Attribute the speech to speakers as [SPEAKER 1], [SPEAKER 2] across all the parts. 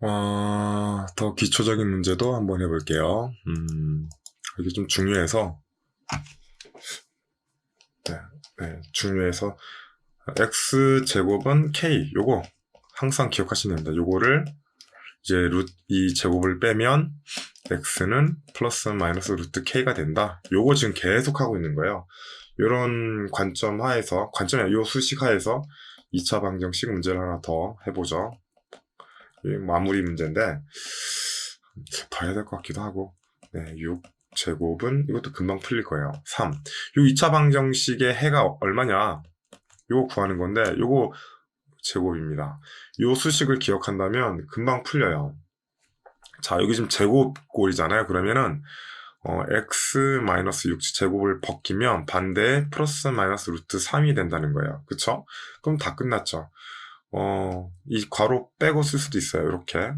[SPEAKER 1] 어, 더 기초적인 문제도 한번 해볼게요. 음, 이게 좀 중요해서, 네, 네, 중요해서, x제곱은 k, 요거, 항상 기억하시면 됩니다. 요거를, 이제 루트, 이 제곱을 빼면, x는 플러스 마이너스 루트 k가 된다. 요거 지금 계속 하고 있는 거예요. 요런 관점 하에서, 관점이 요 수식 하에서 2차 방정식 문제를 하나 더 해보죠. 이 마무리 문제인데 더 해야 될 것 같기도 하고 네, 6 제곱은 이것도 금방 풀릴 거예요. 3. 요 2차 방정식의 해가 얼마냐? 요거 구하는 건데 요거 제곱입니다. 요 수식을 기억한다면 금방 풀려요. 자, 여기 지금 제곱꼴이잖아요. 그러면은 어, x 마이너스 6 제곱을 벗기면 반대에 플러스 마이너스 루트 3이 된다는 거예요. 그쵸? 그럼 다 끝났죠. 어, 이 괄호 빼고 쓸 수도 있어요. 이렇게.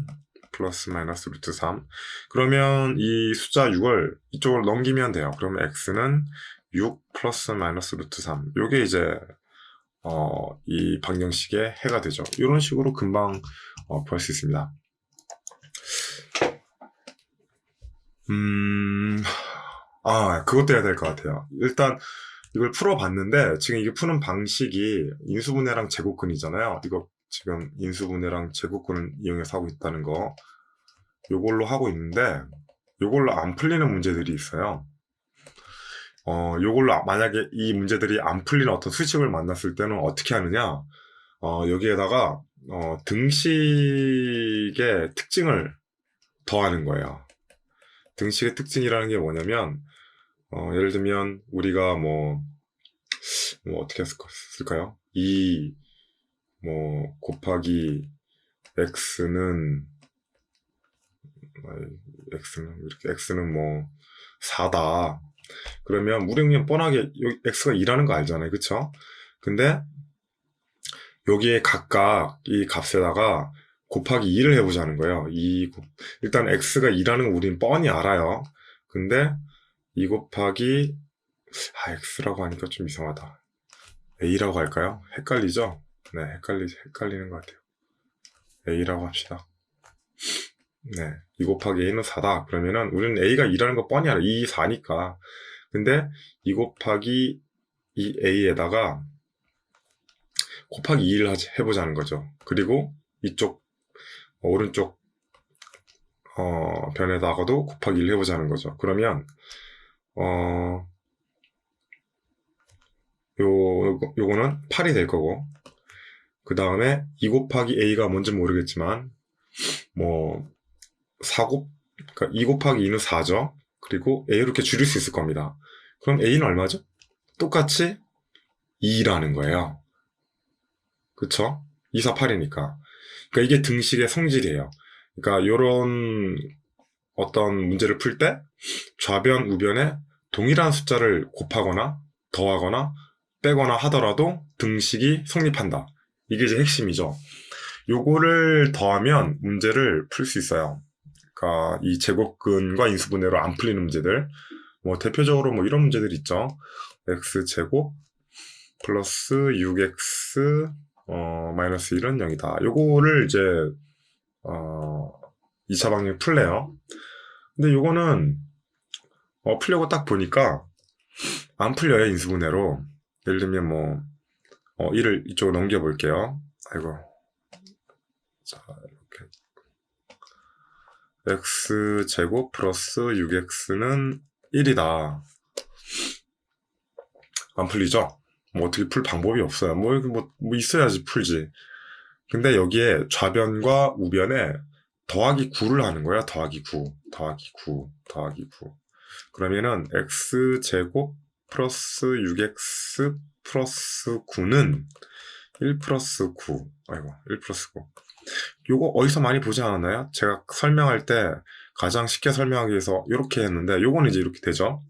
[SPEAKER 1] 플러스 마이너스 루트 3. 그러면 이 숫자 6을 이쪽으로 넘기면 돼요. 그러면 x는 6 플러스 마이너스 루트 3. 요게 이제, 어, 이 방정식의 해가 되죠. 이런 식으로 금방 어, 구할 수 있습니다. 음, 아, 그것도 해야 될 것 같아요. 일단, 이걸 풀어봤는데, 지금 이게 푸는 방식이 인수분해랑 제곱근이잖아요. 이거 지금 인수분해랑 제곱근을 이용해서 하고 있다는 거. 요걸로 하고 있는데, 요걸로 안 풀리는 문제들이 있어요. 어, 요걸로 아- 만약에 이 문제들이 안 풀리는 어떤 수식을 만났을 때는 어떻게 하느냐? 어, 여기에다가, 어, 등식의 특징을 더하는 거예요. 등식의 특징이라는 게 뭐냐면, 어, 예를 들면, 우리가 뭐, 뭐 어떻게 했을까- 쓸까요? 2, 뭐, 곱하기 x는, x는, 이렇게, x는 뭐, 4다. 그러면, 우리 그냥 뻔하게, x가 2라는 거 알잖아요. 그쵸? 근데, 여기에 각각 이 값에다가 곱하기 2를 해보자는 거예요. 2, 곱, 일단 x가 2라는 거 우린 뻔히 알아요. 근데 2 곱하기 아 x라고 하니까 좀 이상하다. a라고 할까요? 헷갈리죠? 네, 헷갈리 헷갈리는 것 같아요. a라고 합시다. 네, 2 곱하기 a는 4다. 그러면은 우리는 a가 2라는 거 뻔히 알아. 2, 4니까. 근데 2 곱하기 이 a에다가 곱하기 2를 해보자는 거죠. 그리고 이쪽 어, 오른쪽 어, 변에다가도 곱하기 1 해보자는 거죠. 그러면 어, 요, 요거- 요거는 8이 될 거고 그 다음에 2 곱하기 a가 뭔지 모르겠지만 뭐 4 곱 그러니까 2 곱하기 2는 4죠. 그리고 a 이렇게 줄일 수 있을 겁니다. 그럼 a는 얼마죠? 똑같이 2라는 거예요. 그쵸? 2, 4, 8이니까. 그러니까 이게 등식의 성질이에요. 그러니까 요런 어떤 문제를 풀 때 좌변, 우변에 동일한 숫자를 곱하거나 더하거나 빼거나 하더라도 등식이 성립한다. 이게 이제 핵심이죠. 요거를 더하면 문제를 풀 수 있어요. 그러니까 이 제곱근과 인수분해로 안 풀리는 문제들. 뭐 대표적으로 뭐 이런 문제들 있죠. x 제곱 플러스 6x 어, 마이너스 1은 0이다. 요거를 이제, 어, 2차 방정식 풀래요. 근데 요거는, 어, 풀려고 딱 보니까, 안 풀려요, 인수분해로. 예를 들면 뭐, 어, 1을 이쪽으로 넘겨볼게요. 아이고. 자, 이렇게. x제곱 플러스 6x는 1이다. 안 풀리죠? 뭐 어떻게 풀 방법이 없어요. 뭐, 뭐, 뭐 있어야지 풀지. 근데 여기에 좌변과 우변에 더하기 9를 하는 거야. 더하기 9, 더하기 9, 더하기 9. 그러면은 x제곱 플러스 6x 플러스 9는 1 플러스 9. 아이고, 1 플러스 9. 요거 어디서 많이 보지 않았나요? 제가 설명할 때 가장 쉽게 설명하기 위해서 이렇게 했는데 요거는 이제 이렇게 되죠.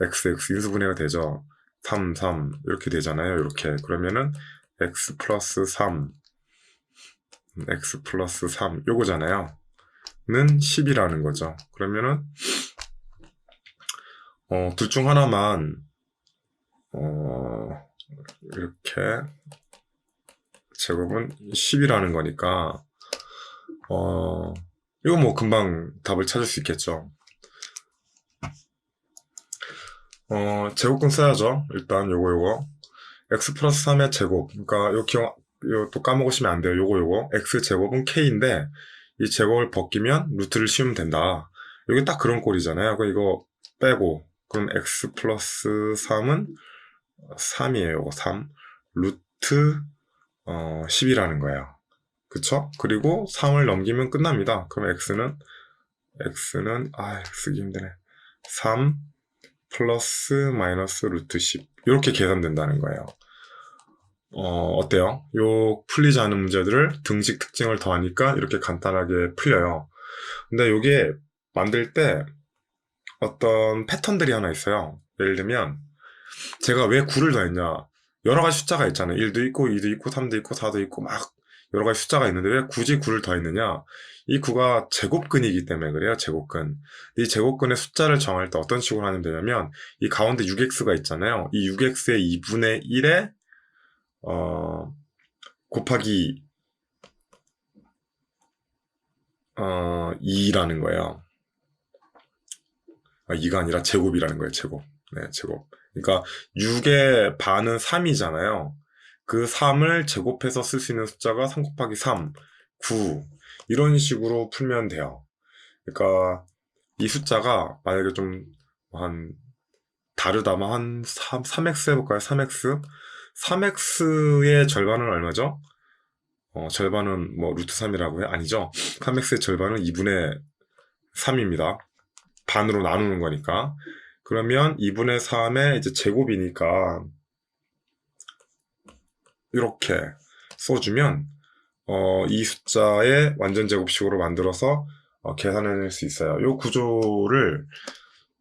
[SPEAKER 1] x, x 인수분해가 되죠. 3, 3 이렇게 되잖아요. 이렇게 그러면은 x 플러스 3 x 플러스 3 요거잖아요. 는 10이라는 거죠. 그러면은 어, 둘 중 하나만 어, 이렇게 제곱은 10이라는 거니까 어, 이거 뭐 금방 답을 찾을 수 있겠죠. 어, 제곱근 써야죠. 일단 요거 요거. x 플러스 3의 제곱. 그러니까 요 기억, 요 또 까먹으시면 안 돼요. 요거 요거. x 제곱은 k인데 이 제곱을 벗기면 루트를 씌우면 된다. 이게 딱 그런 꼴이잖아요. 그 이거 빼고 그럼 x 플러스 3은 3이에요. 요거 3. 루트 어, 10이라는 거예요. 그쵸? 그리고 3을 넘기면 끝납니다. 그럼 x는 x는 아 쓰기 힘드네. 3 플러스 마이너스 루트 10 이렇게 계산된다는 거예요. 어, 어때요? 요 풀리지 않은 문제들을 등식 특징을 더하니까 이렇게 간단하게 풀려요. 근데 요게 만들 때 어떤 패턴들이 하나 있어요. 예를 들면 제가 왜 9를 더했냐? 여러 가지 숫자가 있잖아요. 1도 있고 2도 있고 3도 있고 4도 있고 막 여러 가지 숫자가 있는데 왜 굳이 9를 더했느냐? 이 9가 제곱근이기 때문에 그래요. 제곱근. 이 제곱근의 숫자를 정할 때 어떤 식으로 하면 되냐면 이 가운데 6x가 있잖아요. 이 6x의 2분의 1에 어, 곱하기 어, 2라는 거예요. 아, 2가 아니라 제곱이라는 거예요. 제곱. 네, 제곱. 그러니까 6의 반은 3이잖아요. 그 3을 제곱해서 쓸 수 있는 숫자가 3 곱하기 3, 9 이런 식으로 풀면 돼요. 그러니까 이 숫자가 만약에 좀 한 다르다면 한 3, 3x 해볼까요? 3x 3x의 절반은 얼마죠? 어, 절반은 뭐 루트 3이라고 해? 아니죠. 3x의 절반은 2분의 3입니다. 반으로 나누는 거니까. 그러면 2분의 3의 이제 제곱이니까 이렇게 써주면 어, 이 숫자의 완전 제곱식으로 만들어서 어, 계산해낼 수 있어요. 이 구조를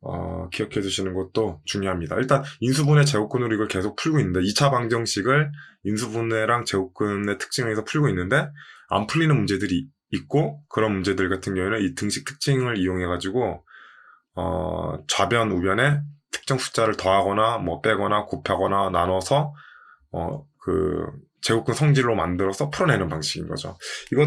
[SPEAKER 1] 어, 기억해 두시는 것도 중요합니다. 일단 인수분해 제곱근으로 이걸 계속 풀고 있는데 2차 방정식을 인수분해랑 제곱근의 특징에서 풀고 있는데 안 풀리는 문제들이 있고 그런 문제들 같은 경우에는 이 등식 특징을 이용해 가지고 어, 좌변 우변에 특정 숫자를 더하거나 뭐 빼거나 곱하거나 나눠서 어, 그 제곱근 성질로 만들어서 풀어내는 방식인 거죠. 이것